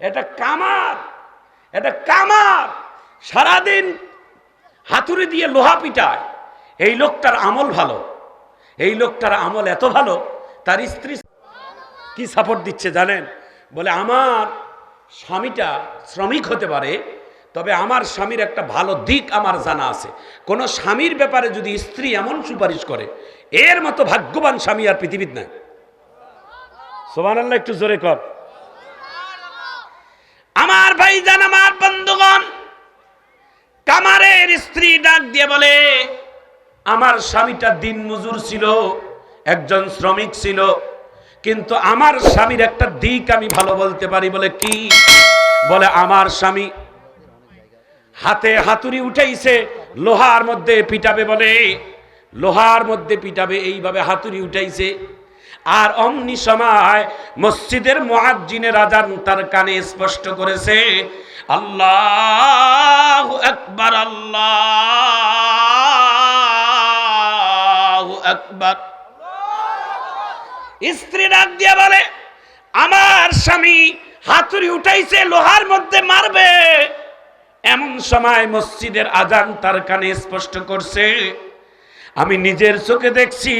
এটা কামার এটা কামার। সারাদিন হাতুড়ি দিয়ে লোহা পিটায়। এই লোকটার আমল ভালো, এই লোকটার আমল এত ভালো, তার স্ত্রী কি সাপোর্ট দিচ্ছে জানেন? বলে, আমার স্বামীটা শ্রমিক হতে পারে, তবে আমার স্বামীর একটা ভালো দিক আমার জানা আছে। কোনো স্বামীর ব্যাপারে যদি স্ত্রী এমন সুপারিশ করে, এর মতো ভাগ্যবান স্বামী আর পৃথিবীর নাই। সোমান একটু জোরে কর। আমার ভাই জান আমার বন্ধুগণ, কামারের স্ত্রী ডাক দিয়ে বলে, আমার স্বামীটা দিন মজুর ছিল, একজন শ্রমিক ছিল, কিন্তু আমার স্বামীর একটা দিক আমি ভালো বলতে পারি বলে কি? বলে, আমার স্বামী হাতে হাতুড়ি উঠাইছে, লোহার মধ্যে পিটাবে বলে, লোহার মধ্যে পিটাবে, এইভাবে হাতুড়ি উঠাইছে আর অমনি সময় মসজিদের মুয়াজ্জিনের আজান তার কানে স্পষ্ট করেছে, আল্লাহ একবার আল্লাহ একবার স্ত্রী ডাক দিয়া বলে, আমার স্বামী হাতুড়ি উঠাইছে, লোহার মধ্যে মারবে। এমন সময় মসজিদের আজান তার কানে স্পষ্ট করছে আমি নিজের চোখে দেখছি,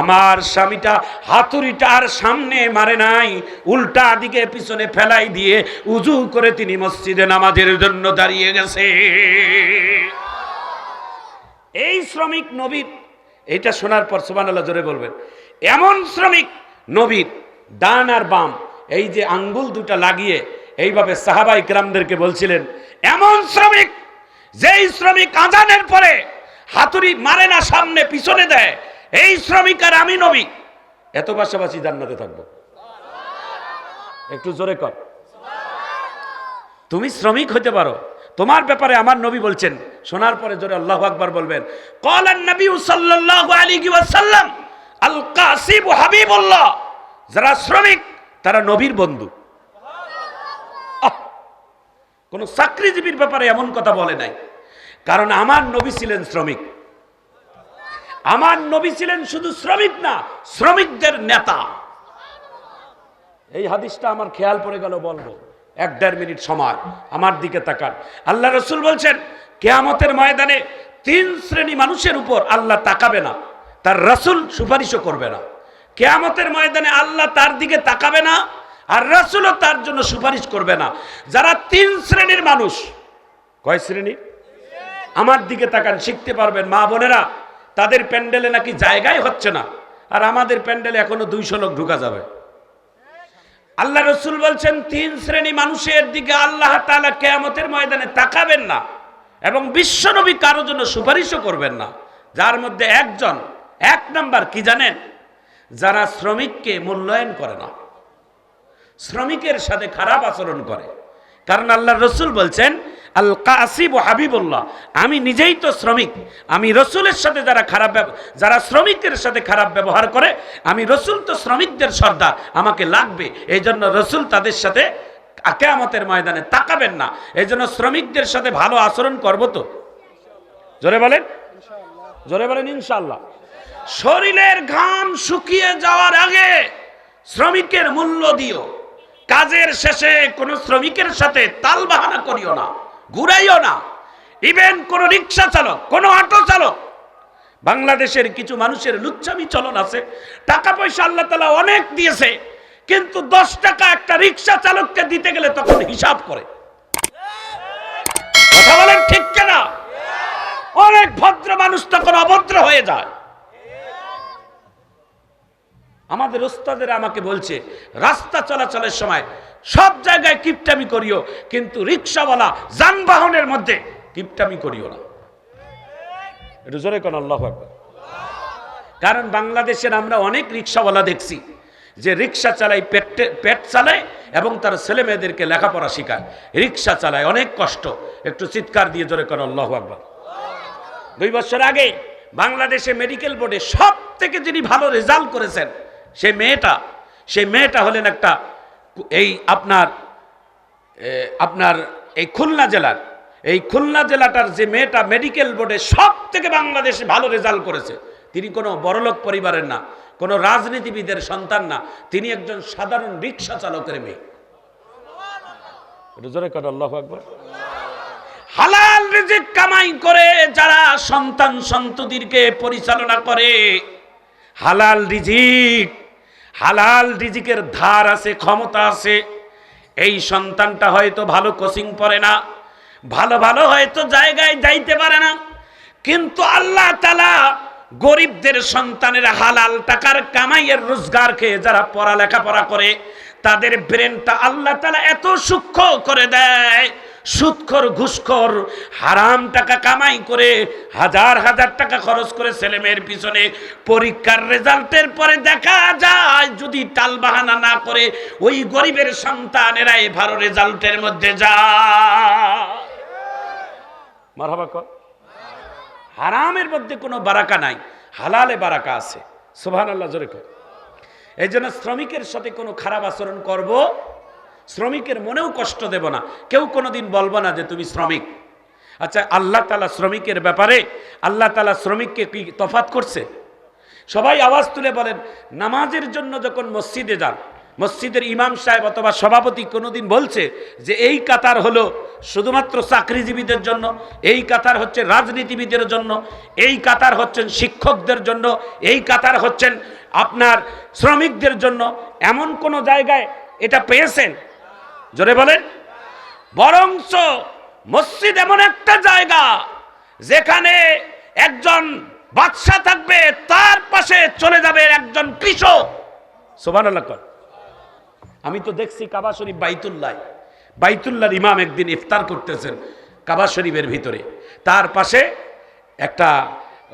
আমার স্বামীটা হাতুড়িটার সামনে মারে নাই, উল্টা দিকে পিছনে ফেলাই দিয়ে উজু করে তিনি মসজিদে নামাজের জন্য দাঁড়িয়ে গেছে। এই শ্রমিক নবীর, এটা শোনার পর সোমান আল্লাহ জোরে বলবেন, এমন শ্রমিক নবীর, ডান আর বাম, এই যে আঙ্গুল দুটা লাগিয়ে এইভাবে সাহাবাই গ্রামদেরকে বলছিলেন, এমন শ্রমিক, যেই শ্রমিক আজানের পরে হাতুড়ি মারে না, সামনে, পিছনে দেয়। এই শ্রমিক আর আমি নবী। এত পাশাপাশি জান্নাতে থাকব। একটু জোরে কর। তুমি শ্রমিক হতে পারো। তোমার ব্যাপারে আমার নবী বলছেন। শোনার পরে জোরে আল্লাহ আকবার বলবেন। কলান নবী সাল্লাল্লাহু আলাইহি আল কাসিব যারা শ্রমিক, তারা নবীর বন্ধু! কোন চাকরিজীবীর ব্যাপারে এমন কথা বলে নাই। কারণ আমার নবী ছিলেন শ্রমিক। আমার নবী ছিলেন শুধু শ্রমিক না, শ্রমিকদের নেতা। এই হাদিসটা আমার খেয়াল পড়ে গেল, বলব। এক দেড় মিনিট সময়, আমার দিকে তাকান। আল্লাহ রসুল বলছেন, কেয়ামতের ময়দানে তিন শ্রেণি মানুষের উপর আল্লাহ তাকাবে না, তার রসুল সুপারিশও করবে না। কেয়ামতের ময়দানে আল্লাহ তার দিকে তাকাবে না, আর রসুলও তার জন্য সুপারিশ করবে না। যারা তিন শ্রেণির মানুষ, কয় শ্রেণির আমার দিকে তাকান, শিখতে পারবেন। মা বোনেরা, তাদের প্যান্ডেলে নাকি জায়গায় হচ্ছে না। আর আমাদের প্যান্ডেলে এখনও দুইশো লোক ঢুকা যাবে। আল্লাহ রসুল বলছেন, তিন শ্রেণি মানুষের দিকে আল্লাহ তালা কেয়ামতের ময়দানে তাকাবেন না এবং বিশ্বনবী কারও জন্য সুপারিশও করবেন না। যার মধ্যে একজন, এক নাম্বার কি জানেন? যারা শ্রমিককে মূল্যায়ন করে না। শ্রমিকের সাথে খারাপ আচরণ করে। কারণ আল্লাহ রসুল বলছেন আল কাসিব হাবিবুল্লাহ। আমি নিজেই তো শ্রমিক। আমি রসুলের সাথে যারা খারাপ যারা শ্রমিকের সাথে খারাপ ব্যবহার করে, আমি রসুল তো শ্রমিকদের সর্দার। আমাকে লাগবে। এই জন্য রসুল তাদের সাথে কেয়ামতের ময়দানে তাকাবেন না। এই জন্য শ্রমিকদের সাথে ভালো আচরণ করব তো। জোরে বলেন? জোরে বলেন ইনশাল্লাহ শরীরের ঘাম শুকিয়ে যাওয়ার আগে শ্রমিকের মূল্য দিও। কাজের শেষে কোনো শ্রমিকের সাথে তাল বাহানা করিও না। ঘুরাইও না। ইভেন কোন রিক্সা চালক, কোনো অটো চালক, বাংলাদেশের কিছু মানুষের লুচ্ছামি চলন আছে। টাকা পয়সা আল্লাহ তালা অনেক দিয়েছে, কিন্তু দশ টাকা একটা রিক্সা চালককে দিতে গেলে তখন হিসাব করে। কথা বলেন ঠিক কেনা? অনেক ভদ্র মানুষ তখন অভদ্র হয়ে যায়। আমাদের ওস্তাদের আমাকে বলছে, রাস্তা চলাচলের সময় সব জায়গায় কিপটামি করিও, কিন্তু রিক্সাওয়ালা যানবাহনের মধ্যে কিপটামি করিও না। একটু জোরে। কারণ বাংলাদেশের আমরা অনেক রিক্সাওয়ালা দেখছি, যে রিক্সা চালায়, পেট পেট চালায় এবং তার ছেলে মেয়েদেরকে লেখাপড়া শেখায়। রিক্সা চালায়, অনেক কষ্ট। একটু চিৎকার দিয়ে জোরে কোন, আল্লাহ আকবার। দুই বছর আগে বাংলাদেশে মেডিকেল বোর্ডে সব থেকে যিনি ভালো রেজাল্ট করেছেন সেই মেয়েটা সেই মেয়েটা হলেন একটা এই আপনার আপনার এই খুলনা জেলার, এই খুলনা জেলাটার যে মেয়েটা মেডিকেল বোর্ডে সব থেকে বাংলাদেশে ভালো রেজাল্ট করেছে। তিনি কোনো বড়লোক পরিবারের না, কোনো রাজনীতিবিদের সন্তান না, তিনি একজন সাধারণ রিক্সা চালকের মেয়ে। হালাল রিজিক কামাই করে যারা সন্তান সন্ততিরকে পরিচালনা করে, হালাল রিজিক হালাল রিজিকের ধার আছে, ক্ষমতা আছে। এই সন্তানটা হয়তো ভালো কোচিং পড়ে না, ভালো ভালো হয়তো জায়গায় যাইতে পারে না। কিন্তু আল্লাহ তালা গরিবদের সন্তানের হালাল টাকার কামাইয়ের রোজগার খেয়ে যারা পড়ালেখা পড়া করে, তাদের ব্রেনটা আল্লাহ তালা এত সূক্ষ্ম করে দেয় সুৎখর, ঘুষখর, হারাম টাকা কামাই করে হাজার হাজার টাকা খরচ করে ছেলে মেয়ের পিছনে পরীক্ষার রেজাল্টের পরে দেখা যায়, যদি টাল বাহানা না করে ওই গরিবের সন্তানেরাই ভালো রেজাল্টের মধ্যে যায়। মারহাবা কর। হারামের মধ্যে কোনো বারাকা নাই, হালালে বারাকা আছে। সোভান আল্লাহ জোরে কর। এই জন্য শ্রমিকের সাথে কোনো খারাপ আচরণ করব শ্রমিকের মনেও কষ্ট দেব না। কেউ কোনোদিন বলব না যে তুমি শ্রমিক। আচ্ছা আল্লাহ তালা শ্রমিকের ব্যাপারে, আল্লাহ তালা শ্রমিককে কি তফাত করছে? সবাই আওয়াজ তুলে বলেন, নামাজের জন্য যখন মসজিদে যান, মসজিদের ইমাম সাহেব অথবা সভাপতি কোনোদিন বলছে যে এই কাতার হলো শুধুমাত্র চাকরিজীবীদের জন্য, এই কাতার হচ্ছে রাজনীতিবিদের জন্য, এই কাতার হচ্ছেন শিক্ষকদের জন্য, এই কাতার হচ্ছেন আপনার শ্রমিকদের জন্য, এমন কোনো জায়গায় এটা পেয়েছেন? জোরে বলেন বরংস মসজিদ এমন একটা জায়গা যেখানে একজন বাদশা থাকবে, তার পাশে চলে যাবে একজন কৃষক। সোবান আমি তো দেখছি কাবা শরীফ বাইতুল্লাহ। বাইতুল্লাহর ইমাম একদিন ইফতার করতেছেন কাবা শরীফের ভিতরে। তার পাশে একটা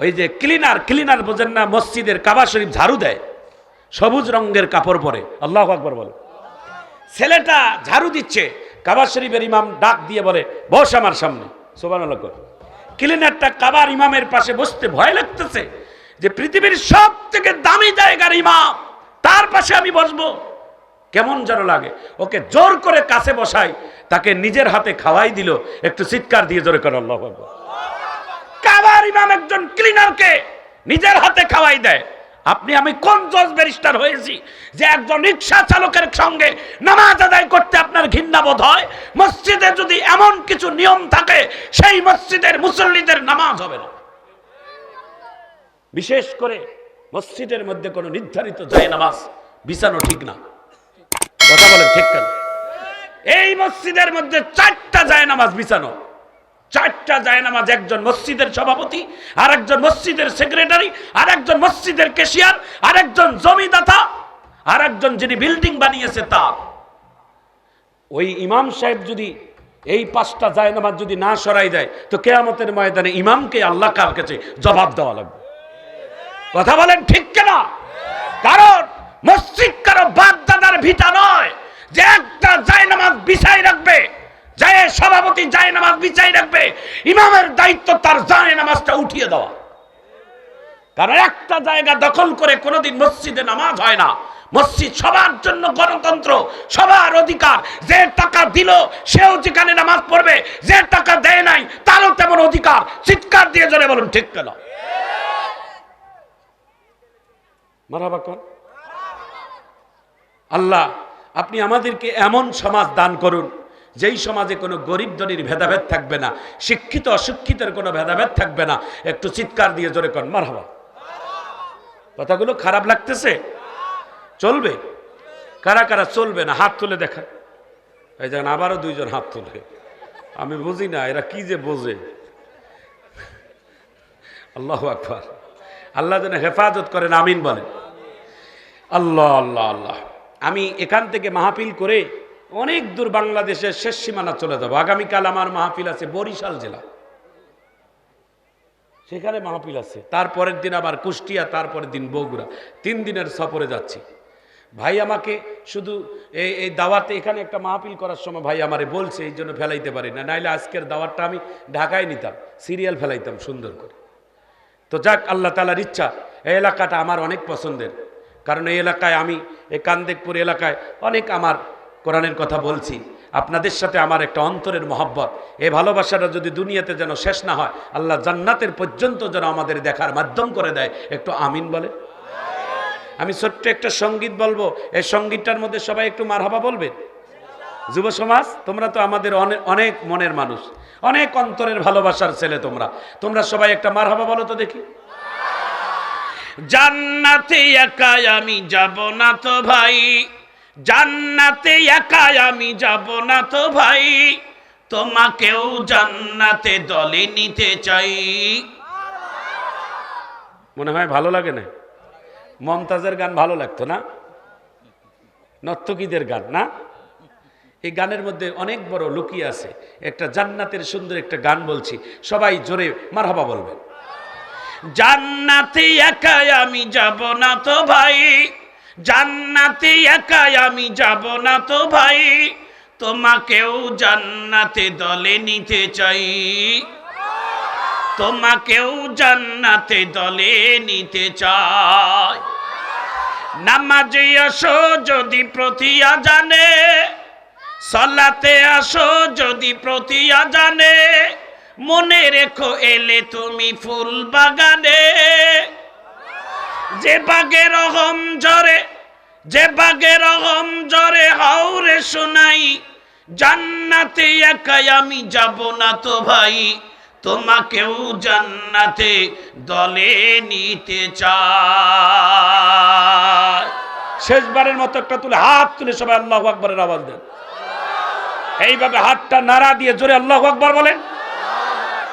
ওই যে ক্লিনার ক্লিনার বোঝেন না, মসজিদের কাবা শরীফ ঝাড়ু দেয়। সবুজ রঙের কাপড় পরে। আল্লাহ আকবর বলে। ছেলেটা ঝাড়ু দিচ্ছে, কাবার শরীফের ইমাম ডাক দিয়ে বলে, বস আমার সামনে। সোবান ক্লিনারটা কাবার ইমামের পাশে বসতে ভয় লাগতেছে যে পৃথিবীর সব থেকে দামি জায়গার ইমাম, তার পাশে আমি বসবো। কেমন যেন লাগে। ওকে জোর করে কাছে বসাই, তাকে নিজের হাতে খাওয়াই দিল, একটু চিৎকার দিয়ে জোরে করে, আল্লাহ কাবার ইমাম একজন ক্লিনারকে নিজের হাতে খাওয়াই দেয়। আপনি, আমি কোন জজ ব্যারিস্টার হয়েছি যে একজন রিক্সা চালকের সঙ্গে নামাজ আদায় করতে আপনার ঘৃণা বোধ হয়? মসজিদে যদি এমন কিছু নিয়ম থাকে, সেই মসজিদের মুসল্লিদের নামাজ হবে না। বিশেষ করে মসজিদের মধ্যে কোনো নির্ধারিত যায় নামাজ, বিছানো ঠিক না। কথা বলেন ঠিক কেন? এই মসজিদের মধ্যে চারটা যায় নামাজ, বিছানো। চারটা যায় নামাজ একজন মসজিদের সভাপতি আর একজন মসজিদের সেক্রেটারি আর একজন মসজিদের কেশিয়ার আর একজন জমিদাতা আর একজন যিনি বিল্ডিং বানিয়েছে তার। ওই ইমাম সাহেব যদি এই পাঁচটা যায় নামাজ যদি না সরাই দেয়, তো কেয়ামতের ময়দানে ইমামকে আল্লাহ কার কাছে জবাব দেওয়া লাগবে? কথা বলেন ঠিক কেনা? কারণ মসজিদ কারও বাপ দাদার ভিটা নয় যে একটা যায় নামাজ বিছাই রাখবে। যায় সভাপতি যায় নামাজ বিছাই রাখবে। ইমামের দায়িত্ব তার যায় নামাজটা উঠিয়ে দেওয়া। কারণ একটা জায়গা দখল করে কোনোদিন মসজিদে নামাজ হয় না। মসজিদ সবার জন্য গণতন্ত্র, সবার অধিকার। যে টাকা দিল, সেও যেখানে নামাজ পড়বে, যে টাকা দেয় নাই, তারও তেমন অধিকার। চিৎকার দিয়ে জোরে বলুন, ঠিক কেন? আল্লাহ, আপনি আমাদেরকে এমন সমাজ দান করুন যেই সমাজে কোনো গরিব দরির ভেদাভেদ থাকবে না, শিক্ষিত অশিক্ষিতের কোনো ভেদাভেদ থাকবে না, একটু চিৎকার দিয়ে জোরে কর মার হবা কথাগুলো খারাপ লাগতেছে? চলবে? কারা কারা চলবে না? হাত তুলে দেখা এই দেখেন, আবারও দুইজন হাত তুলে। আমি বুঝি না, এরা কি যে বোঝে। আল্লাহ আকবর। আল্লাহ যেন হেফাজত করেন, আমিন বলেন। আল্লাহ আল্লাহ আল্লাহ। আমি এখান থেকে মাহফিল করে অনেক দূর বাংলাদেশের শেষ সীমানা চলে যাব। আগামীকাল আমার মাহফিল আছে বরিশাল জেলা। সেখানে মাহফিল আছে। তারপরের দিন আবার কুষ্টিয়া, তারপরের দিন বগুড়া। তিন দিনের সফরে যাচ্ছি। ভাই আমাকে শুধু এই এই দাওয়াতে এখানে একটা মাহফিল করার সময় ভাই আমারে বলছে, এই জন্য ফেলাইতে পারি না। নাইলে আজকের দাওয়াতটা আমি ঢাকায় নিতাম, সিরিয়াল ফেলাইতাম সুন্দর করে। তো যাক, আল্লাহ তালার ইচ্ছা, এই এলাকাটা আমার অনেক পছন্দের। কারণ এই এলাকায় আমি, এই কান্দেকপুর এলাকায় অনেক আমার কোরআনের কথা বলছি। আপনাদের সাথে আমার একটা অন্তরের মহব্বত। এই ভালোবাসাটা যদি দুনিয়াতে যেন শেষ না হয়, আল্লাহ জান্নাতের পর্যন্ত যেন আমাদের দেখার মাধ্যম করে দেয়। একটু আমিন বলে। আমি ছোট্ট একটা সংগীত বলব। এই সঙ্গীতটার মধ্যে সবাই একটু মারহাবা বলবেন যুব সমাজ, তোমরা তো আমাদের অনেক অনেক মনের মানুষ। অনেক অন্তরের ভালোবাসার ছেলে তোমরা। তোমরা সবাই একটা মার হাবা বলো তো দেখি। জান্নাতে একাই আমি যাব না তো ভাই। জান্নাতে একাই আমি যাব না তো ভাই। তোমাকেও জান্নাতে দলে নিতে চাই। মনে হয় ভালো লাগে না? মমতাজের গান ভালো লাগতো না? নর্তকীদের গান, না? এই গানের মধ্যে অনেক বড় লুকিয়ে আছে। একটা জান্নাতের সুন্দর একটা গান বলছি। সবাই জোরে মারহাবা বলবেন। জান্নাতে একাই আমি যাব না তো ভাই। জান্নাতে একাই আমি যাব না তো ভাই, তোমাকেও জান্নাতে দলে নিতে চাই। তোমাকেও জান্নাতে দলে নিতে চাই। নামাজে আসো যদি প্রতিয়া জানে সলাতে আসো যদি প্রতিয়া জানে মনে রেখো এলে তুমি ফুল বাগানে। যে বাগে রহম জরে যে বাগে রহম জরে হাওরে শোনাই, জান্নাতে একাই আমি যাব না তো ভাই, তোমাকেও জান্নাতে দলে নিতে চায় শেষবারের মতো একটা তুলে হাত তুলে সবাই আল্লাহ আকবরের আওয়াজ দেন। এইভাবে হাতটা নাড়া দিয়ে জোরে আল্লাহ আকবর বলেন।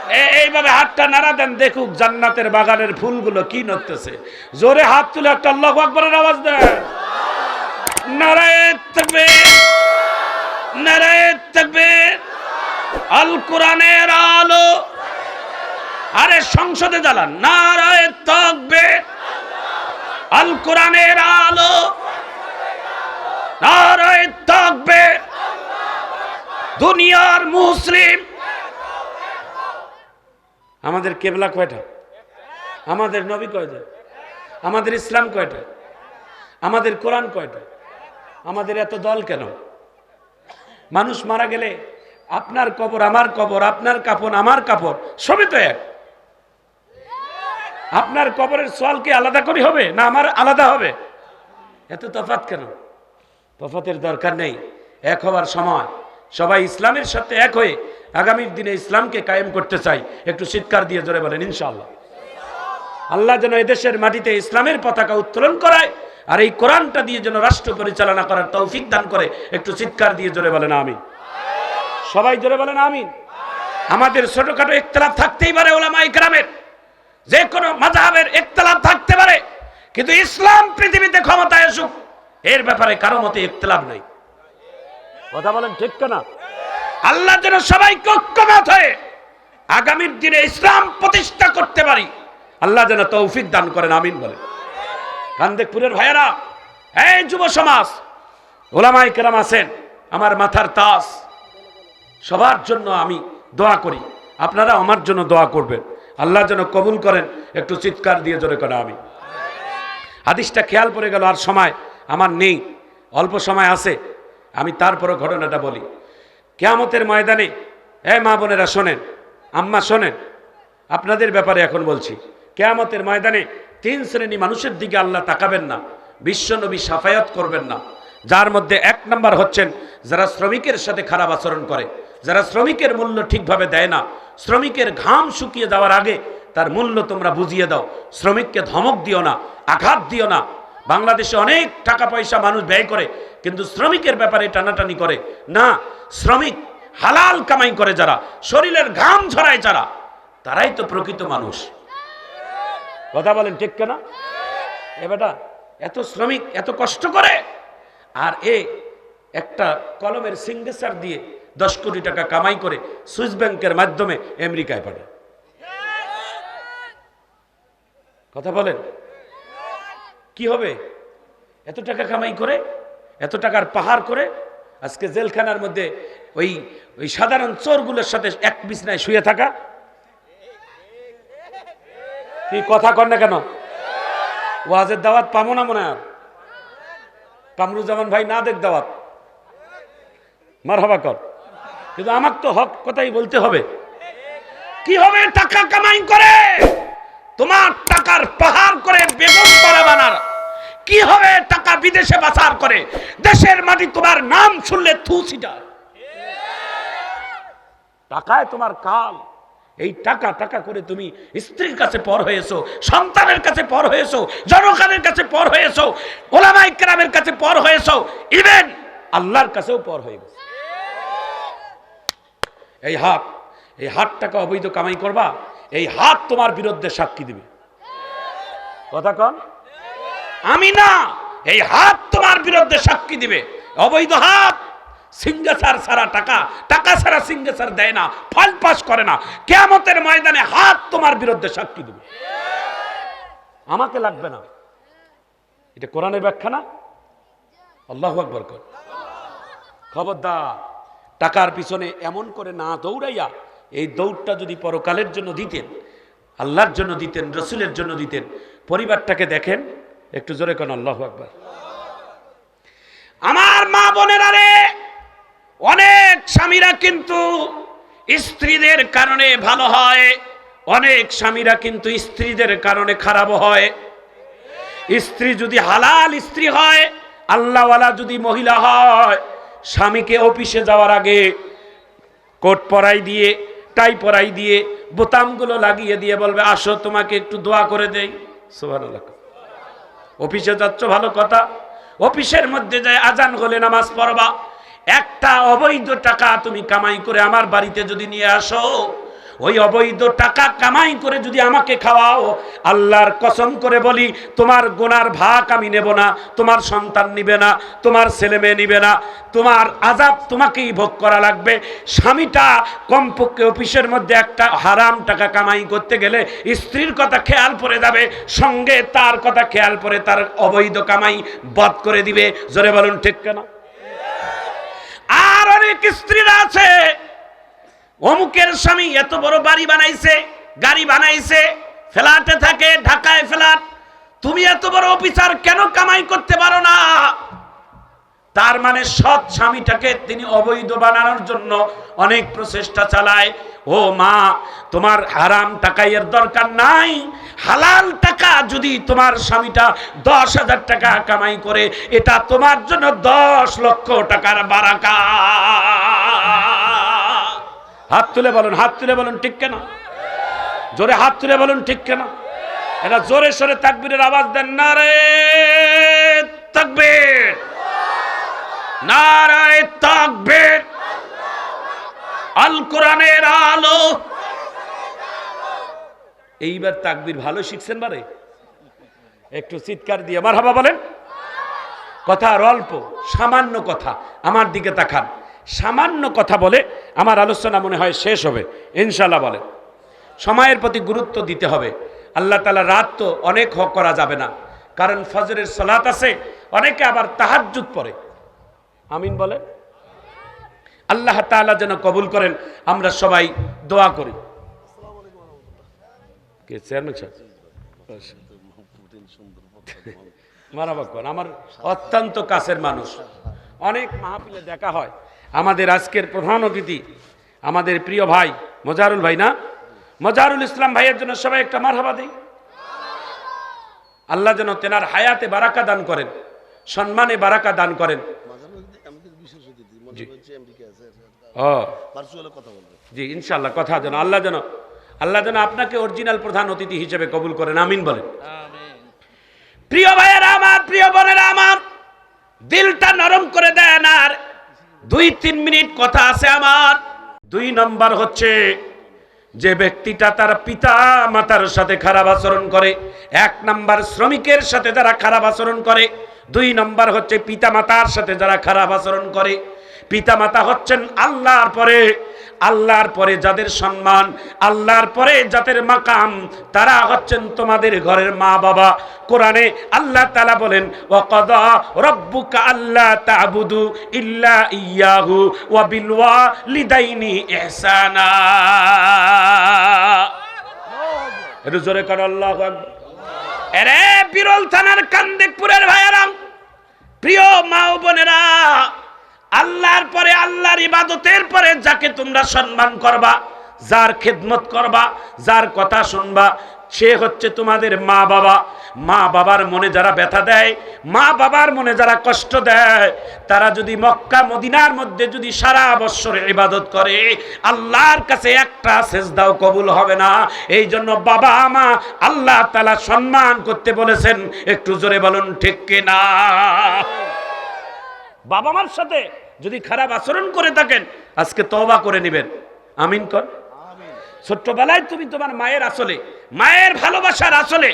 এইভাবে হাতটা নাড়া দেন, দেখুক জান্নাতের বাগানের ফুলগুলো কি নড়তেছে। জোরে হাত তুলে একটা আল্লাহ আকবরের আওয়াজ দেন। নারায় থাকবে নারায় থাকবে আল কোরআনের আলো। আরে সংসদে জ্বালান। নারায় থাকবে আল কোরআনের আলো। নারায় থাকবে দুনিয়ার মুসলিম আমাদের কেবলা কয়টা? আমাদের নবী কয়টা? আমাদের ইসলাম কয়টা? আমাদের কোরআন কয়টা? আমাদের এত দল কেন? মানুষ মারা গেলে আপনার কবর আমার কবর, আপনার কাপড় আমার কাপড় সবই তো এক। আপনার কবরের সোয়াল কি আলাদা করে হবে না আমার আলাদা হবে? এত তফাত কেন? তফাতের দরকার নেই, এক হওয়ার সময়। সবাই ইসলামের সাথে এক হয়ে আগামীর দিনে ইসলামকে কায়েম করতে চাই। একটু চিৎকার দিয়ে জোরে বলেন, ইনশাআল্লাহ। আল্লাহ যেন এদেশের মাটিতে ইসলামের পতাকা উত্তোলন করায় আর এই কোরআনটা দিয়ে যেন রাষ্ট্র পরিচালনা করার তৌফিক দান করে। একটু চিৎকার দিয়ে জোরে বলেন আমি সবাই জোরে বলেন, আমিন। আমাদের ছোটখাটো ইখতলাফ থাকতেই পারে ওলামা ইকরামের। যে কোনো মাযহাবের ইখতলাফ থাকতে পারে। কিন্তু ইসলাম পৃথিবীতে ক্ষমতায় আসুক, এর ব্যাপারে কারও মতে ইখতলাফ নাই। কথা বলেন ঠিক না আল্লাহ যেন সবাই ঐক্যমত হয়ে আগামীর দিনে ইসলাম প্রতিষ্ঠা করতে পারি। আল্লাহ যেন তৌফিক দান করেন, আমিন বলেন কান্দেকপুরের ভাইয়েরা, এই যুব সমাজ ওলামাই কেরাম আছেন, আমার মাথার তাস। সবার জন্য আমি দোয়া করি, আপনারা আমার জন্য দোয়া করবেন। আল্লাহ যেন কবুল করেন, একটু চিৎকার দিয়ে জোরে করে আমি হাদিসটা খেয়াল পড়ে গেল, আর সময় আমার নেই, অল্প সময় আছে, আমি তারপরও ঘটনাটা বলি। কেয়ামতের ময়দানে, এ মা বোনেরা শোনেন, আম্মা শোনেন, আপনাদের ব্যাপারে এখন বলছি, কেয়ামতের ময়দানে তিন শ্রেণি মানুষের দিকে আল্লাহ তাকাবেন না, বিশ্বনবী সাফায়াত করবেন না। যার মধ্যে এক নম্বর হচ্ছেন, যারা শ্রমিকের সাথে খারাপ আচরণ করে, যারা শ্রমিকের মূল্য ঠিকভাবে দেয় না, শ্রমিকের ঘাম শুকিয়ে যাওয়ার আগে তার মূল্য তোমরা বুঝিয়ে দাও, শ্রমিককে ধমক দিও না, আঘাত দিও না বাংলাদেশে অনেক টাকা পয়সা মানুষ ব্যয় করে, কিন্তু শ্রমিকের ব্যাপারে টানাটানি করে। না, শ্রমিক হালাল কামাই করে যারা, শরীরের ঘাম ঝরায় যারা, তারাই তো প্রকৃত মানুষ। কথা বলেন ঠিক কেনা? এ বেটা, এত শ্রমিক এত কষ্ট করে, আর এ একটা কলমের সিগনেচার দিয়ে দশ কোটি টাকা কামাই করে সুইস ব্যাংকের মাধ্যমে আমেরিকায় পাঠায়। কথা বলেন? কি হবে? এত টাকা কামাই করে, এত টাকার পাহাড় করে, আজকে জেলখানার মধ্যে ওই ওই সাধারণ চোরগুলোর সাথে এক বিছনায় শুয়ে থাকা? কি কথা কর না কেন? ওয়াজের দাওয়াত পাবো না মনে হয়? কামরুজ্জামান ভাই না দেখ দাওয়াত। মার হবা কর। কিন্তু আমার তো হক কথাই বলতে হবে। কি হবে? টাকা কামাই করে, তোমার টাকার পাহাড় করে বেগম পারা বানার। কি হবে টাকা বিদেশে পাচার করে? দেশের মাটি তোমার নাম শুনলে থু ছিটায় টাকায় তোমার কাল। এই টাকা টাকা করে তুমি স্ত্রীর কাছে পর হয়েছো, সন্তানের কাছে পর হয়েছো, জনগণের কাছে পর হয়েছো, ওলামাই কেরামের কাছে পর হয়েছো ইভেন আল্লাহর কাছেও পর হয়ে গেছে। এই হাত এই হাত টাকা অবৈধ কামাই করবা, এই হাত তোমার বিরুদ্ধে সাক্ষী দিবে। কথা কন। আমি না, এই হাত তোমার বিরুদ্ধে সাক্ষী দিবে। অবৈধ হাত সিঙ্গাসার সারা টাকা টাকা ছাড়া সিঙ্গাসার দেয় না ফল পাস করে না। কেয়ামতের ময়দানে হাত তোমার বিরুদ্ধে সাক্ষী দিবে। আমাকে লাগবে না। এটা কোরআনের ব্যাখ্যা না? আল্লাহ আকবর কর। খবরদার, টাকার পিছনে এমন করে না দৌড়াইয়া এই দৌড়টা যদি পরকালের জন্য দিতেন, আল্লাহর জন্য দিতেন, রসুলের জন্য দিতেন, পরিবারটাকে দেখেন একটু জোরে কোন আল্লাহ আকবর। আমার মা বোনেরা রে, অনেক স্বামীরা কিন্তু স্ত্রীদের কারণে ভালো হয়, অনেক স্বামীরা কিন্তু স্ত্রীদের কারণে খারাপ হয়। স্ত্রী যদি হালাল স্ত্রী হয়, আল্লাহওয়ালা যদি মহিলা হয়, স্বামীকে অফিসে যাওয়ার আগে কোট পরাই দিয়ে, টাই পরাই দিয়ে, বোতামগুলো লাগিয়ে দিয়ে বলবে, আসো, তোমাকে একটু দোয়া করে দেই। সুবহানাল্লাহ। অফিসে যাচ্ছ, ভালো কথা। অফিসের মধ্যে যায় আজান হলে নামাজ পড়বা। একটা অবৈধ টাকা তুমি কামাই করে আমার বাড়িতে যদি নিয়ে আসো ওই অবৈধ টাকা কামাই করে যদি আমাকে খাওয়াও, আল্লাহর কসম করে বলি, তোমার গোনার ভাগ আমি নেব না, তোমার সন্তান নিবে না, তোমার ছেলে মেয়ে নিবে না, তোমার আজাব তোমাকেই ভোগ করা লাগবে। স্বামীটা কমপক্ষে অফিসের মধ্যে একটা হারাম টাকা কামাই করতে গেলে স্ত্রীর কথা খেয়াল পড়ে যাবে, সঙ্গে তার কথা খেয়াল পড়ে তার অবৈধ কামাই বধ করে দিবে। জোরে বলুন ঠিক কেনা? আর অনেক স্ত্রীরা আছে অমুকের স্বামী এত বড় বাড়ি বানাইছে, গাড়ি বানাইছে, ফ্ল্যাটে থাকে, ঢাকায় ফ্ল্যাট। তুমি এত বড় অফিসার কেন কামাই করতে পারো না? তার মানে সৎ স্বামীটাকে তিনি অবৈধ বানানোর জন্য অনেক প্রচেষ্টা চালায়। ও মা, তোমার হারাম টাকাইয়ের দরকার নাই। হালাল টাকা যদি তোমার স্বামীটা দশ হাজার টাকা কামাই করে, এটা তোমার জন্য দশ লক্ষ টাকার বারাকা। হাত তুলে বলুন, হাত তুলে বলুন, ঠিক কেন? জোরে হাত তুলে বলুন, ঠিক কেন? এটা জোরে সরে তাকবীরের আওয়াজ দেন না রে তাকবীর। নারায় তাকবীর। আল কোরআনের আলো। এইবার তাকবীর ভালো শিখছেন বারে? একটু চিৎকার দিয়ে আমার হাবা বলেন। কথা আর অল্প, সামান্য কথা। আমার দিকে তাকান। সামান্য কথা বলে আমার আলোচনা মনে হয় শেষ হবে ইনশাল্লাহ বলে। সময়ের প্রতি গুরুত্ব দিতে হবে। আল্লাহ তালা রাত তো অনেক হক করা যাবে না, কারণ ফজরের সলাত আছে, অনেকে আবার তাহাজ্জুদ পড়ে। আমিন বলে? আল্লাহ তাআলা যেন কবুল করেন, আমরা সবাই দোয়া করি, আমার অত্যন্ত কাছের মানুষ। অনেক মাহফিলে দেখা হয়। আমাদের আজকের প্রধান অতিথি আমাদের প্রিয় ভাই মজারুল ভাই না? মজারুল ইসলাম ভাইয়ের জন্য সবাই একটা মারহাবা দিই। আল্লাহ যেন তেনার হায়াতে বারাকা দান করেন সম্মানে বারাকা দান করেন। মনে জি। ইনশাল্লাহ কথা যেন আল্লাহ যেন আল্লাহ যেন আপনাকে অরিজিনাল প্রধান অতিথি হিসেবে কবুল করেন আমিন বলেন। প্রিয় ভাইয়েরা আমার প্রিয় বোনেরা আমার দিলটা নরম করে দেন আর দুই তিন মিনিট কথা আছে আমার। দুই নম্বর হচ্ছে, যে ব্যক্তিটা তার পিতা মাতার সাথে খারাপ আচরণ করে, এক নম্বর শ্রমিকের সাথে যারা খারাপ আচরণ করে, দুই নম্বর হচ্ছে পিতা মাতার সাথে যারা খারাপ আচরণ করে। পিতা মাতা হচ্ছেন আল্লাহর পরে আল্লাহর পরে যাদের সম্মান, আল্লাহর পরে যাদের মাকাম, তারা হচ্ছেন তোমাদের ঘরের মা বাবা কোরআনে আল্লাহ তালা বলেন, ওয়াকাদা রব্বুকা আল্লাহ তাবুদু ইল্লা ইয়াহু ওয়া বিল ওয়ালিদাইনি ইহসানা। একটু জোরে কর, আল্লাহু এরে বিরল থানার কান্দেকপুরের ভাইয়ারাম, প্রিয় মা বোনেরা আল্লাহর পরে আল্লাহর ইবাদতের পরে যাকে তোমরা সম্মান করবা, যার খেদমত করবা, যার কথা শুনবা, সে হচ্ছে তোমাদের মা বাবা। মা বাবার মনে যারা ব্যথা দেয়, মা বাবার মনে যারা কষ্ট দেয়, তারা যদি মক্কা, মদিনার মধ্যে যদি সারা বৎসর ইবাদত করে, আল্লাহর কাছে একটা সেজদাও কবুল হবে না। এই জন্য বাবা, মা, আল্লাহ তালা সম্মান করতে বলেছেন। একটু জোরে বলুন, ঠিক কিনা? বাবা মার সাথে যদি খারাপ আচরণ করে থাকেন আজকে তওবা করে নেবেন। আমিন কর। ছোট্টবেলায় তুমি তোমার মায়ের আসলে মায়ের ভালোবাসার আসলে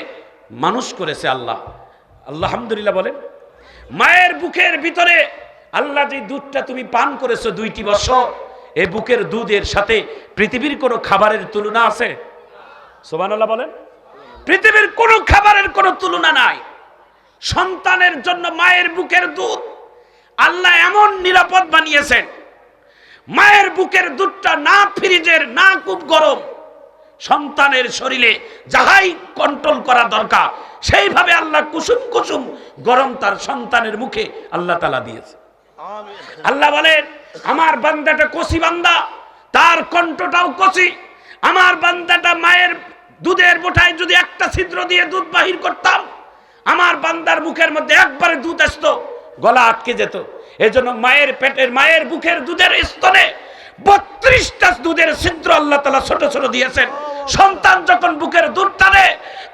মানুষ করেছে আল্লাহ। আল্লাহ আলহামদুলিল্লাহ বলেন মায়ের বুকের ভিতরে আল্লাহ যে দুধটা তুমি পান করেছ দুইটি বছর এই বুকের দুধের সাথে পৃথিবীর কোনো খাবারের তুলনা আছে? সোবান আল্লাহ বলেন পৃথিবীর কোনো খাবারের কোনো তুলনা নাই। সন্তানের জন্য মায়ের বুকের দুধ আল্লাহ এমন নিরাপদ বানিয়েছেন মায়ের বুকের দুধটা না ফ্রিজের না খুব গরম সন্তানের শরীরে যাহাই কন্ট্রোল করা দরকার সেইভাবে আল্লাহ কুসুম কুসুম গরম তার সন্তানের মুখে আল্লাহ তালা দিয়েছে। আল্লাহ বলেন আমার বান্দাটা কষি বান্দা তার কণ্ঠটাও কষি। আমার বান্দাটা মায়ের দুধের বোঠায় যদি একটা ছিদ্র দিয়ে দুধ বাহির করতাম আমার বান্দার মুখের মধ্যে একবারে দুধ আসতো। গলা আটকে যেত। এজন্য মায়ের পেটের, মায়ের বুকের দুধের স্তনে বত্রিশটা দুধের ছিদ্র আল্লাহ তালা ছোট ছোট দিয়েছেন। সন্তান যখন বুকের দুধ টানে,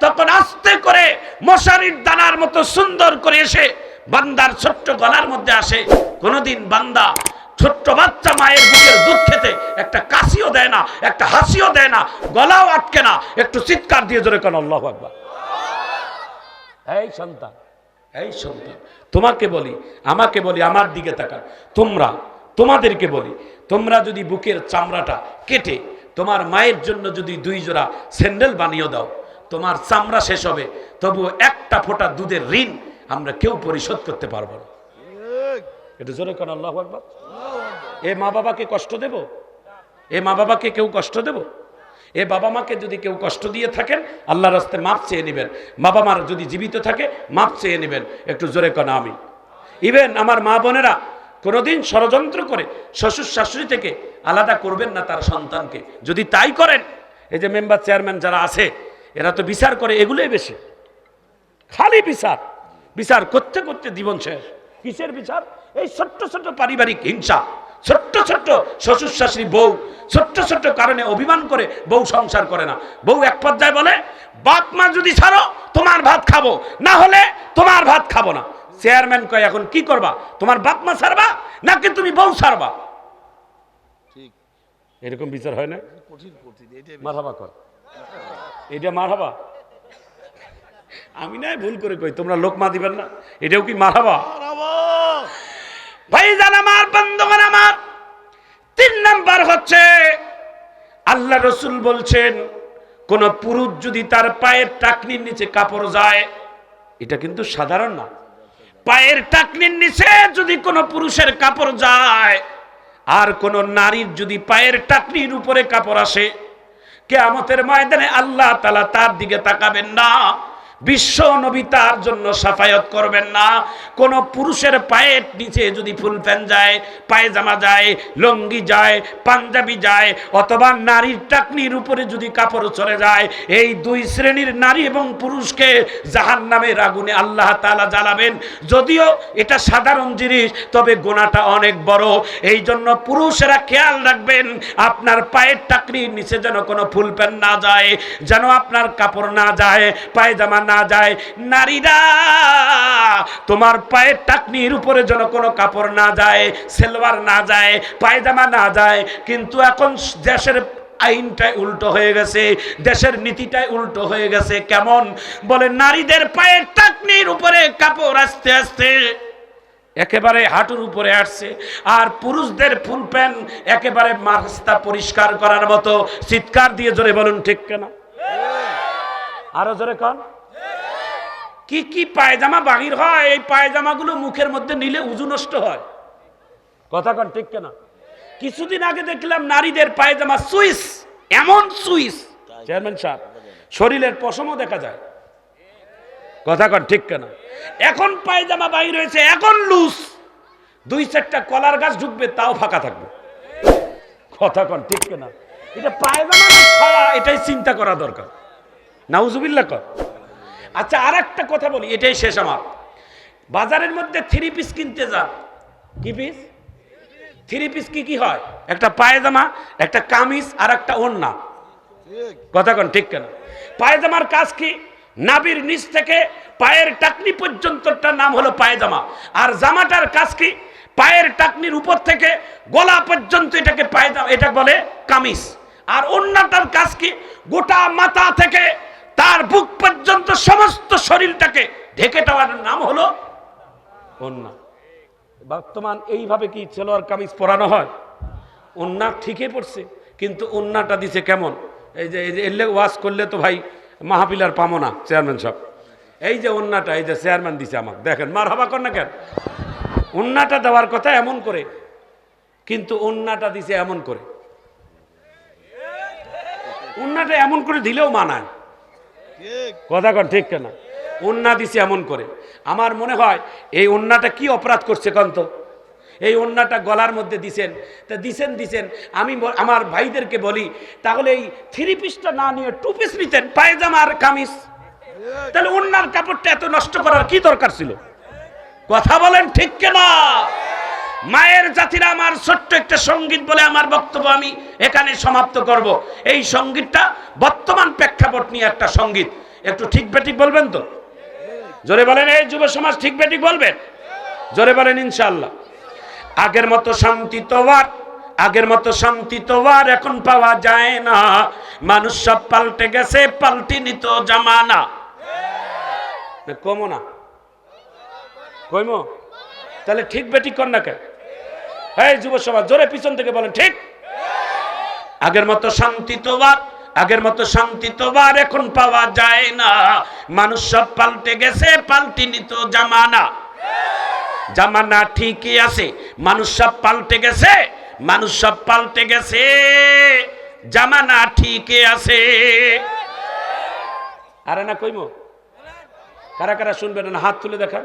তখন আস্তে করে মশারির দানার মতো সুন্দর করে এসে বান্দার ছোট্ট গলার মধ্যে আসে। কোনোদিন বান্দা ছোট্ট বাচ্চা মায়ের বুকের দুধ খেতে একটা কাশিও দেয় না, একটা হাসিও দেয় না, গলাও আটকে না। একটু চিৎকার দিয়ে জোরে কেন, আল্লাহ একবার এই সন্তান। এই সন্তান, তোমাকে বলি, আমাকে বলি, আমার দিকে তাকা তোমরা, তোমাদেরকে বলি, তোমরা যদি বুকের চামড়াটা কেটে তোমার মায়ের জন্য যদি দুই জোড়া স্যান্ডেল বানিয়ে দাও, তোমার চামড়া শেষ হবে, তবুও একটা ফোঁটা দুধের ঋণ আমরা কেউ পরিশোধ করতে পারব না। এটা জোরে কেন, আল্লাহ এ মা বাবাকে কষ্ট দেব? এ মা বাবাকে কেউ কষ্ট দেব? এ বাবা মাকে যদি কেউ কষ্ট দিয়ে থাকেন, আল্লাহর রাস্তে মাপ চেয়ে নেবেন। বাবা মার যদি জীবিত থাকে, মাপ চেয়ে নেবেন। একটু জোরে কেন আমি ইভেন আমার মা বোনেরা কোনোদিন ষড়যন্ত্র করে শ্বশুর শাশুড়ি থেকে আলাদা করবেন না তার সন্তানকে। যদি তাই করেন, এই যে মেম্বার, চেয়ারম্যান যারা আছে, এরা তো বিচার করে, এগুলোই বেশি। খালি বিচার। বিচার করতে করতে জীবন শেষ। কিসের বিচার? এই ছোট্ট ছোট্ট পারিবারিক হিংসা ছোট্ট শ্বশুর শাশুড়ি বউ ছোট্ট ছোট্ট কারণে অভিমান করে বউ সংসার করে না। বউ এক পর্যায়ে বলে বাপ মা যদি ছাড়ো তোমার ভাত খাব। না হলে তোমার ভাত খাব না। চেয়ারম্যান কয় এখন কি করবা? তোমার বাপ মা ছাড়বা নাকি তুমি বউ ছাড়বা? ঠিক। এরকম বিচার হয় না? মারহাবা কর। এটা মারহাবা? আমি নাই ভুল করে কই তোমরা লোকমা দিবেন না। এটাও কি মারহাবা? ভাই জান আমার বন্ধুগণ আমার তিন নাম্বার হচ্ছে, আল্লাহ রসুল বলছেন, কোন পুরুষ যদি তার পায়ের টাকনির নিচে কাপড় যায়, এটা কিন্তু সাধারণ না। পায়ের টাকনির নিচে যদি কোনো পুরুষের কাপড় যায়, আর কোন নারীর যদি পায়ের টাকনির উপরে কাপড় আসে, কেয়ামতের ময়দানে আল্লাহ তালা তার দিকে তাকাবেন না। বিশ্ব নবী তার জন্য সাফায়ত করবেন না। কোন পুরুষের পায়ের নিচে যদি ফুল প্যান্ট যায়, পায়জামা যায়, লঙ্গি যায়, পাঞ্জাবি যায়, অথবা নারীর টাকনির উপরে যদি কাপড় চলে যায়, এই দুই শ্রেণির নারী এবং পুরুষকে জাহান নামের আগুনে আল্লাহ তালা জ্বালাবেন। যদিও এটা সাধারণ জিনিস, তবে গোনাটা অনেক বড়। এই জন্য পুরুষেরা খেয়াল রাখবেন, আপনার পায়ের টাকনির নিচে যেন কোনো ফুল প্যান্ট না যায়, যেন আপনার কাপড় না যায়, পায়জামা না যায়, নারীরা, তোমার পায়ের টাকনির উপরে যেন কোনো কাপড় না যায় সেলওয়ার না যায়, পায়জামা না যায়, কিন্তু এখন দেশের আইনটাই উল্টো হয়ে গেছে, দেশের নীতিটাই উল্টো হয়ে গেছে। কেমন? বলে, নারীদের পায়ের টাকনির উপরে কাপড় আস্তে আস্তে একেবারে হাঁটুর উপরে আসছে, আর পুরুষদের ফুল প্যান্ট একেবারে মাস্তা পরিষ্কার করার মতো, চিৎকার দিয়ে জোরে বলুন ঠিক কেনা? আরও জোরে কন। কি কি পায়জামা বাহির হয়? এই পায়জামাগুলো মুখের মধ্যে নিলে উজু নষ্ট হয়। কথা কন ঠিক কেনা? কিছুদিন আগে দেখলাম নারীদের পায়জামা সুইস, এমন সুইস। চেয়ারম্যান সাহেব, শরীরের পশমও দেখা যায়। কথা কন ঠিক কেনা? এখন পায়জামা বাহির হয়েছে, এখন লুজ। দুই চারটা কলার গাছ ঢুকবে, তাও ফাঁকা থাকবে। কথা কন ঠিক কেনা? এটা পায়জামা ছায়া, এটাই চিন্তা করা দরকার। নাউজুবিল্লা কর। আচ্ছা আর একটা কথা বলি এটাই শেষ আমার। বাজারের মধ্যে থ্রি পিস কিনতে যান। কি পিস থ্রি পিস কি কি হয়? একটা পায়জামা একটা কামিজ আর একটা ঠিক। কথা কোন ঠিক কেন? পায়জামার কাজ কি? নাবির নিচ থেকে পায়ের টাকনি পর্যন্তটার নাম হলো পায়জামা। আর জামাটার কাজ কি? পায়ের টাকনির উপর থেকে গলা পর্যন্ত এটাকে পায়জামা এটা বলে কামিজ। আর অন্যটার কাজ কি? গোটা মাথা থেকে তার বুক পর্যন্ত সমস্ত শরীরটাকে ঢেকে দেওয়ার নাম হলো অন্য বর্তমান এইভাবে কি ছেলোয়ার কামিজ পরানো হয়? অন্যা ঠিকই পড়ছে, কিন্তু অন্যটা দিছে কেমন? এই যে এই যে, এলে ওয়াশ করলে তো ভাই মাহাপিলার পামো না, চেয়ারম্যান সব এই যে অন্যটা এই যে চেয়ারম্যান দিছে আমাকে, দেখেন মার হবা কর না কেন? অন্যটা দেওয়ার কথা এমন করে, কিন্তু অন্যটা দিছে এমন করে। অন্যটা এমন করে দিলেও মানায়। কথা কন, ঠিক কেনা? অন্যা দিছে এমন করে। আমার মনে হয় এই অন্যটা কি অপরাধ করছে কন্ত এই অন্যটা গলার মধ্যে দিছেন। তা দিছেন দিছেন। আমি আমার ভাইদেরকে বলি, তাহলে এই থ্রি পিসটা না নিয়ে টু পিস নিতেন, পায়জামা আর কামিজ। তাহলে অন্যার কাপড়টা এত নষ্ট করার কি দরকার ছিল? কথা বলেন, ঠিক কেনা? মায়ের জাতিরা আমার ছোট্ট একটা সংগীত বলে আমার বক্তব্য আমি এখানে সমাপ্ত করব। এই সঙ্গীতটা বর্তমান প্রেক্ষাপট নিয়ে একটা সংগীত। একটু ঠিক বেঠিক বলবেন তো? জোরে বলেন, এই যুব সমাজ ঠিক বেঠিক বলবেন জোরে বলেন ইনশাল্লাহ আগের মতো শান্তি তো আর, আগের মতো শান্তি তো আর এখন পাওয়া যায় না। মানুষ সব পাল্টে গেছে, পাল্টি নিত জামানা। কমো না। কইমো? তাহলে ঠিক বেঠিক কর না কেন? এই যুব সমাজ, জোরে পিছন থেকে বলেন, ঠিক? আগের মতো শান্তি তো আগের মতো শান্তি তো আর এখন পাওয়া যায় না। মানুষ সব পাল্টে গেছে, পাল্টি নিত জামানা। জামানা ঠিকই আছে, মানুষ সব পাল্টে গেছে, মানুষ সব পাল্টে গেছে। জামানা ঠিকই আছে। আরে না কইমো, কারা কারা শুনবেন হাত তুলে দেখা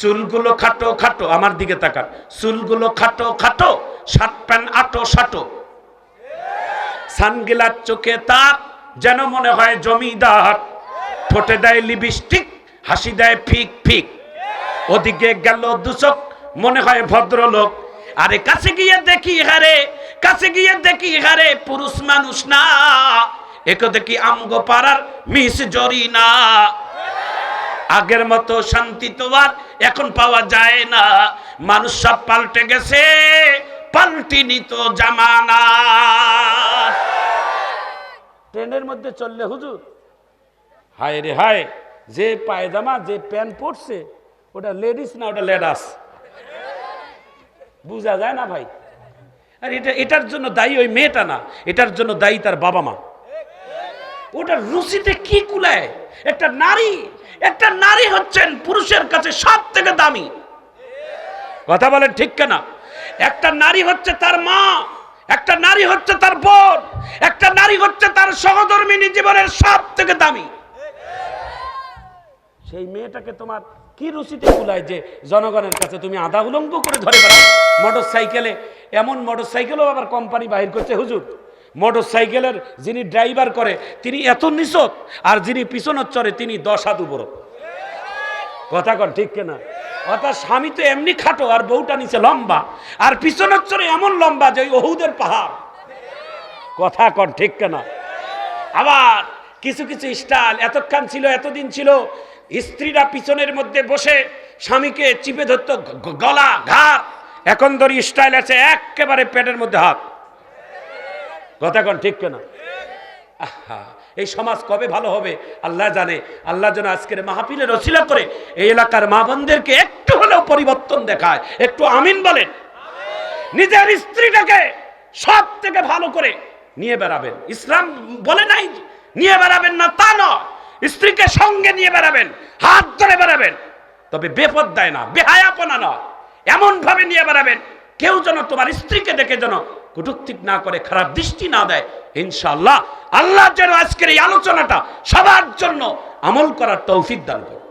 চুলগুলো খাটো খাটো, আমার দিকে তাকান। চুলগুলো খাটো খাটো শার্ট প্যান্ট আটো সাটো। সানগিলার চোখে তার যেন মনে হয় জমিদার। ঠোঁটে দেয় লিপস্টিক, হাসি দেয় ফিক ফিক। ওদিকে গেল দুচক মনে হয় ভদ্রলোক। আরে কাছে গিয়ে দেখি হারে, কাছে গিয়ে দেখি হারে, পুরুষ মানুষ না। একে দেখি আমগো পাড়ার মিস জরি না আগের মতো শান্তি তো আর এখন পাওয়া যায় না। মানুষ সব পাল্টে গেছে পাল্টি নিত জামানা। ট্রেনের মধ্যে চললে হুজুর, হায় রে হায়, যে পায়জামা, যে প্যান্ট পরছে, ওটা লেডিস না ওটা লেডাস? বুঝা যায় না ভাই। আর এটা, এটার জন্য দায়ী ওই মেয়েটা না, এটার জন্য দায়ী তার বাবা মা। ওটার রুচিতে কি কুলায়? একটা নারী একটা নারী হচ্ছেন পুরুষের কাছে সব থেকে দামি। কথা বলেন ঠিক কেনা? একটা নারী হচ্ছে তার মা, একটা নারী হচ্ছে তার বোন, একটা নারী হচ্ছে তার সহধর্মিনী জীবনের সব থেকে দামি। সেই মেয়েটাকে তোমার কি রুচিতে কুলায় যে জনগণের কাছে তুমি আধা উলঙ্গ করে ধরে বেড়াও? মোটর সাইকেলে এমন মোটর সাইকেলও আবার কোম্পানি বাহির করছে, হুজুর। মোটর সাইকেলের যিনি ড্রাইভার করে, তিনি এত নিচক আর যিনি পিছনের চড়ে, তিনি দশ হাত উপর কথা কর ঠিক কেনা? অর্থাৎ স্বামী তো এমনি খাটো, আর বউটা নিচে লম্বা, আর পিছনের চড়ে এমন লম্বা যে ওহুদের পাহাড়। কথা কর ঠিক কেনা? আবার কিছু কিছু স্টাইল, এতক্ষণ ছিল, এতদিন ছিল, স্ত্রীরা পিছনের মধ্যে বসে স্বামীকে চিপে ধরত গলা ঘাট এখন ধরি স্টাইল আছে, একেবারে পেটের মধ্যে হাত। কথা কন, ঠিক কেনা? এই সমাজ কবে ভালো হবে? আল্লাহ জানে। আল্লাহ যেন আজকের মাহফিলের রসিলা করে এই এলাকার মা বোনদেরকে একটু হলেও পরিবর্তন দেখায়। একটু আমিন বলেন। নিজের স্ত্রীটাকে সব থেকে ভালো করে নিয়ে বেড়াবেন। ইসলাম বলে নাই নিয়ে বেড়াবেন না, তা নয়। স্ত্রীকে সঙ্গে নিয়ে বেড়াবেন, হাত ধরে বেড়াবেন। তবে বেপদ্দায় না, বেহায়াপনা নয়। এমন ভাবে নিয়ে বেড়াবেন, কেউ যেন তোমার স্ত্রীকে দেখে যেন কটুক্তিক না করে, খারাপ দৃষ্টি না দেয়, ইনশাআল্লাহ আল্লাহ যেন আজকের এই আলোচনাটা সবার জন্য আমল করার তৌফিক দান করে